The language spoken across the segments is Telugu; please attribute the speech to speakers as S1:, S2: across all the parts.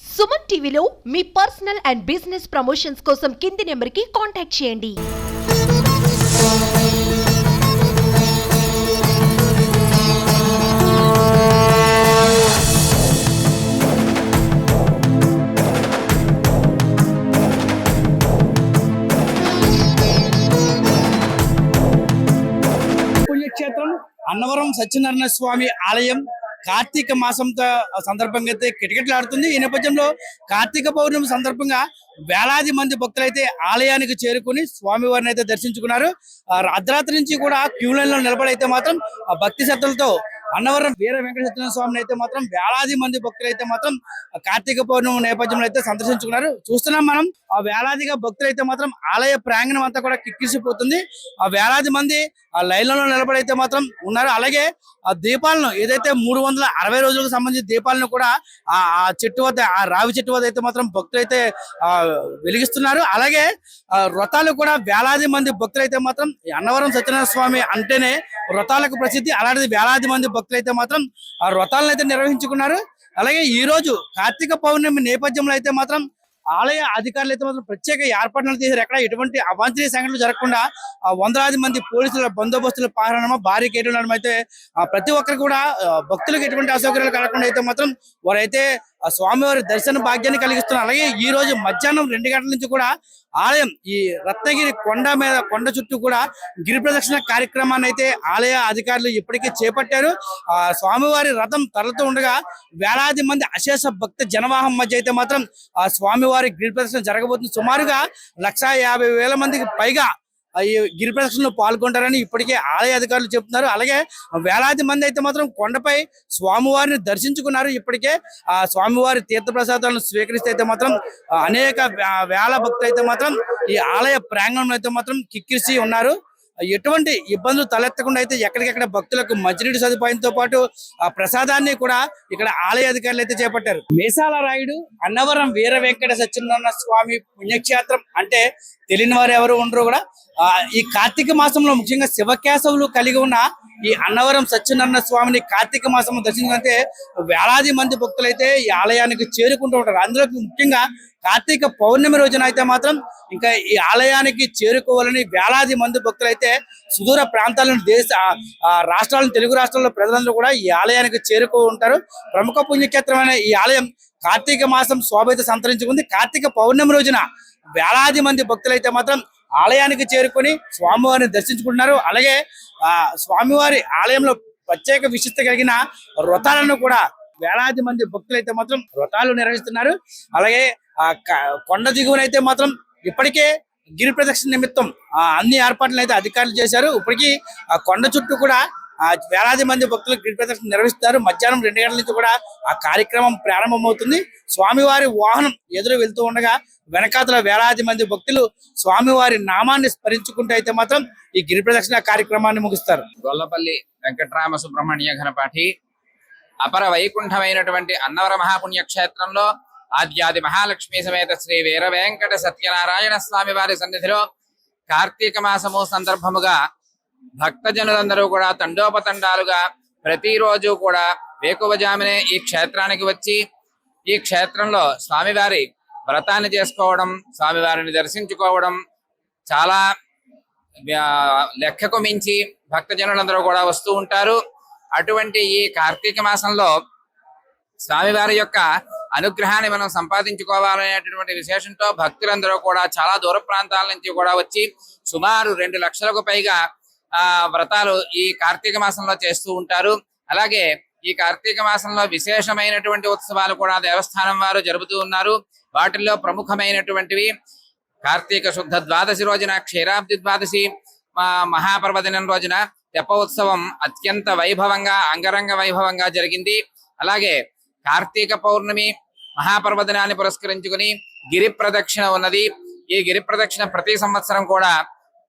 S1: సుమన్ టీవీలో మీ పర్సనల్ అండ్ బిజినెస్ ప్రమోషన్స్ కోసం కింది నెంబర్కి కాంటాక్ట్ చేయండి.
S2: పుణ్యక్షేత్రం అన్నవరం సత్యనారాయణ స్వామి ఆలయం కార్తీక మాసంతో సందర్భంగా అయితే కిటకిటలాడుతుంది ఈ నేపథ్యంలో కార్తీక పౌర్ణమి సందర్భంగా వేలాది మంది భక్తులైతే ఆలయానికి చేరుకుని స్వామివారిని అయితే దర్శించుకున్నారు. అర్ధరాత్రి నుంచి కూడా క్యూ లో నిలబడైతే మాత్రం ఆ భక్తి శ్రద్ధలతో అన్నవరం వీర వెంకటేశ్వర స్వామిని అయితే మాత్రం వేలాది మంది భక్తులు అయితే మాత్రం కార్తీక పౌర్ణమి నేపథ్యంలో అయితే సందర్శించుకున్నారు. చూస్తున్నాం మనం ఆ వేలాదిగా భక్తులు అయితే మాత్రం ఆలయ ప్రాంగణం అంతా కూడా కిక్కిసిపోతుంది ఆ వేలాది మంది ఆ లైన్లలో నిలబడైతే మాత్రం ఉన్నారు. అలాగే ఆ దీపాలను ఏదైతే మూడు వందల అరవై రోజులకు సంబంధించిన దీపాలను కూడా ఆ ఆ చెట్టు వద్ద ఆ రావి చెట్టు వద్ద అయితే మాత్రం భక్తులు అయితే ఆ వెలిగిస్తున్నారు. అలాగే వ్రతాలు కూడా వేలాది మంది భక్తులు అయితే మాత్రం అన్నవరం సత్యనారాయణ స్వామి అంటేనే వ్రతాలకు ప్రసిద్ధి. అలాంటిది వేలాది మంది భక్తులు అయితే మాత్రం ఆ వ్రతాలను అయితే నిర్వహించుకున్నారు. అలాగే ఈ రోజు కార్తీక పౌర్ణమి నేపథ్యంలో అయితే మాత్రం ఆలయ అధికారులు అయితే మాత్రం ప్రత్యేక ఏర్పాట్లు చేశారు. ఎక్కడ ఎటువంటి అవాంఛనీయ సంఘటనలు జరగకుండా ఆ వందలాది మంది పోలీసుల బందోబస్తుల పాలన భారీ కేటాయించడం అయితే ప్రతి ఒక్కరు కూడా భక్తులకు ఎటువంటి అసౌకర్యాలు కలగకుండా అయితే మాత్రం వారైతే ఆ స్వామివారి దర్శన భాగ్యాన్ని కలిగిస్తున్నారు అలాగే ఈ రోజు మధ్యాహ్నం రెండు గంటల నుంచి కూడా ఆలయం ఈ రత్నగిరి కొండ మీద కొండ చుట్టూ కూడా గిరి ప్రదక్షిణ కార్యక్రమాన్ని అయితే ఆలయ అధికారులు ఇప్పటికే చేపట్టారు. ఆ స్వామివారి రథం తరలుతూ ఉండగా వేలాది మంది అశేష భక్త జనవాహం మధ్య అయితే మాత్రం ఆ స్వామివారి గిరి ప్రదక్షిణ జరగబోతుంది. సుమారుగా లక్ష యాభై వేల మందికి పైగా గిరి ప్రదక్షిణలో పాల్గొంటారని ఇప్పటికే ఆలయ అధికారులు చెప్తున్నారు. అలాగే వేలాది మంది అయితే మాత్రం కొండపై స్వామివారిని దర్శించుకున్నారు. ఇప్పటికే ఆ స్వామివారి తీర్థప్రసాదాలను స్వీకరిస్తే అయితే మాత్రం అనేక వేల భక్తులు అయితే మాత్రం ఈ ఆలయ ప్రాంగణంలో అయితే మాత్రం కిక్కిరిసి ఉన్నారు. ఎటువంటి ఇబ్బందులు తలెత్తకుండా అయితే ఎక్కడికెక్కడ భక్తులకు మంచినీటి సదుపాయంతో పాటు ఆ ప్రసాదాన్ని కూడా ఇక్కడ ఆలయ అధికారులు అయితే చేపట్టారు. మేసాల రాయుడు అన్నవరం వీర వెంకట సత్యనారాయణ స్వామి పుణ్యక్షేత్రం అంటే తెలియని వారు ఎవరు ఉండరు కూడా. ఈ కార్తీక మాసంలో ముఖ్యంగా శివకేశవులు కలిగి ఉన్న ఈ అన్నవరం సత్యనారాయణ స్వామిని కార్తీక మాసం దర్శించుకుంటే వేలాది మంది భక్తులు అయితే ఈ ఆలయానికి చేరుకుంటూ ఉంటారు. అందులో ముఖ్యంగా కార్తీక పౌర్ణమి రోజున అయితే మాత్రం ఇంకా ఈ ఆలయానికి చేరుకోవాలని వేలాది మంది భక్తులు అయితే సుదూర ప్రాంతాలను దేశ ఆ- రాష్ట్రాలను తెలుగు రాష్ట్రాల్లో ప్రజలందరూ కూడా ఈ ఆలయానికి చేరుకో ఉంటారు. ప్రముఖ పుణ్యక్షేత్రమైన ఈ ఆలయం కార్తీక మాసం శోభైతే సంతరించుకుంది. కార్తీక పౌర్ణమి రోజున వేలాది మంది భక్తులు అయితే మాత్రం ఆలయానికి చేరుకొని స్వామివారిని దర్శించుకుంటున్నారు. అలాగే ఆ స్వామివారి ఆలయంలో ప్రత్యేక విశిష్ట కలిగిన వ్రతాలను కూడా వేలాది మంది భక్తులు అయితే మాత్రం వ్రతాలు నిర్వహిస్తున్నారు. అలాగే ఆ క- కొండ దిగువనైతే మాత్రం ఇప్పటికే గిరి ప్రదక్షిణ నిమిత్తం ఆ అన్ని ఏర్పాట్లు అయితే అధికారులు చేశారు. ఇప్పటికీ ఆ కొండ చుట్టూ కూడా వేలాది మంది భక్తులు గిరి ప్రదక్షిణ నిర్వహిస్తారు. మధ్యాహ్నం రెండు గంటల నుంచి కూడా ఆ కార్యక్రమం ప్రారంభమవుతుంది. స్వామివారి వాహనం ఎదురు వెళ్తూ ఉండగా వెనకాతల వేలాది మంది భక్తులు స్వామివారి నామాన్ని స్మరించుకుంటూ అయితే మాత్రం ఈ గిరి ప్రదక్షిణ కార్యక్రమాన్ని ముగిస్తారు.
S3: గొల్లపల్లి వెంకటరామ సుబ్రహ్మణ్య ఘనపాఠి అపర వైకుంఠమైనటువంటి అన్నవర మహాపుణ్యక్షేత్రంలో ఆద్యాది మహాలక్ష్మి సమేత శ్రీ వీర వెంకట సత్యనారాయణ స్వామి వారి సన్నిధిలో కార్తీక మాసము సందర్భముగా భక్తజనులందరూ కూడా తండోపతండాలుగా ప్రతిరోజు కూడా వేకువజామునే ఈ క్షేత్రానికి వచ్చి ఈ క్షేత్రంలో స్వామివారి వ్రతాన్ని చేసుకోవడం స్వామివారిని దర్శించుకోవడం చాలా లెక్కకు మించి భక్తజనులందరూ కూడా వస్తూ ఉంటారు. అటువంటి ఈ కార్తీక మాసంలో స్వామివారి యొక్క అనుగ్రహాన్ని మనం సంపాదించుకోవాలనేటటువంటి విశేషంతో భక్తులందరూ కూడా చాలా దూర ప్రాంతాల నుంచి కూడా వచ్చి సుమారు రెండు లక్షలకు పైగా ఆ వ్రతాలు ఈ కార్తీక మాసంలో చేస్తూ ఉంటారు. అలాగే ఈ కార్తీక మాసంలో విశేషమైనటువంటి ఉత్సవాలు కూడా దేవస్థానం వారు జరుపుతూ ఉన్నారు. వాటిల్లో ప్రముఖమైనటువంటివి కార్తీక శుద్ధ ద్వాదశి రోజున క్షీరాబ్ది ద్వాదశి మహాపర్వదినం రోజున తెప్ప ఉత్సవం అత్యంత వైభవంగా అంగరంగ వైభవంగా జరిగింది. అలాగే కార్తీక పౌర్ణమి మహాపర్వదినాన్ని పురస్కరించుకుని గిరి ప్రదక్షిణ ఉన్నది. ఈ గిరి ప్రదక్షిణ ప్రతి సంవత్సరం కూడా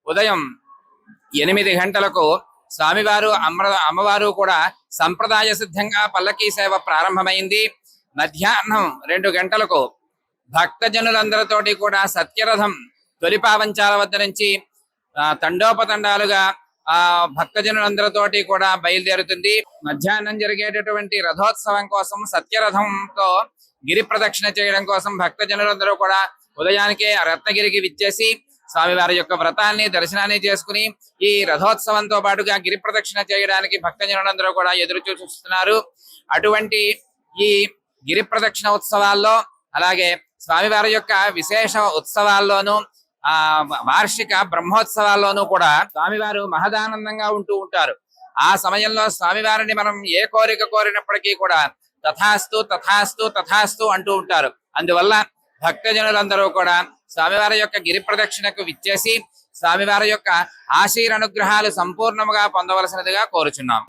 S3: ఉదయం ఎనిమిది గంటలకు స్వామివారు అమ్మ అమ్మవారు కూడా సంప్రదాయ సిద్ధంగా పల్లకీ సేవ ప్రారంభమైంది. మధ్యాహ్నం రెండు గంటలకు భక్తజనులందరితోటి కూడా సత్యరథం తొలిపావంచాల వద్ద నుంచి తండోపతండాలుగా ఆ భక్తజనులందరితోటి కూడా బయలుదేరుతుంది. మధ్యాహ్నం జరిగేటటువంటి రథోత్సవం కోసం సత్యరథంతో గిరి ప్రదక్షిణ చేయడం కోసం భక్తజనులందరూ కూడా ఉదయానికే రత్నగిరికి విచ్చేసి స్వామివారి యొక్క వ్రతాన్ని దర్శనాన్ని చేసుకుని ఈ రథోత్సవంతో పాటుగా గిరి ప్రదక్షిణ చేయడానికి భక్తజనులందరూ కూడా ఎదురు చూస్తున్నారు. అటువంటి ఈ గిరి ప్రదక్షిణ ఉత్సవాల్లో అలాగే స్వామివారి యొక్క విశేష ఉత్సవాల్లోనూ ఆ వార్షిక బ్రహ్మోత్సవాల్లోనూ కూడా స్వామివారు మహదానందంగా ఉంటూ ఉంటారు. ఆ సమయంలో స్వామివారిని మనం ఏ కోరిక కోరినప్పటికీ కూడా తథాస్తు తథాస్తు తథాస్తు అంటూ ఉంటారు. అందువల్ల భక్తజనులందరూ కూడా స్వామివారి యొక్క గిరి ప్రదక్షిణకు విచ్చేసి స్వామివారి యొక్క ఆశీర్ అనుగ్రహాలు సంపూర్ణముగా పొందవలసినదిగా కోరుచున్నాం.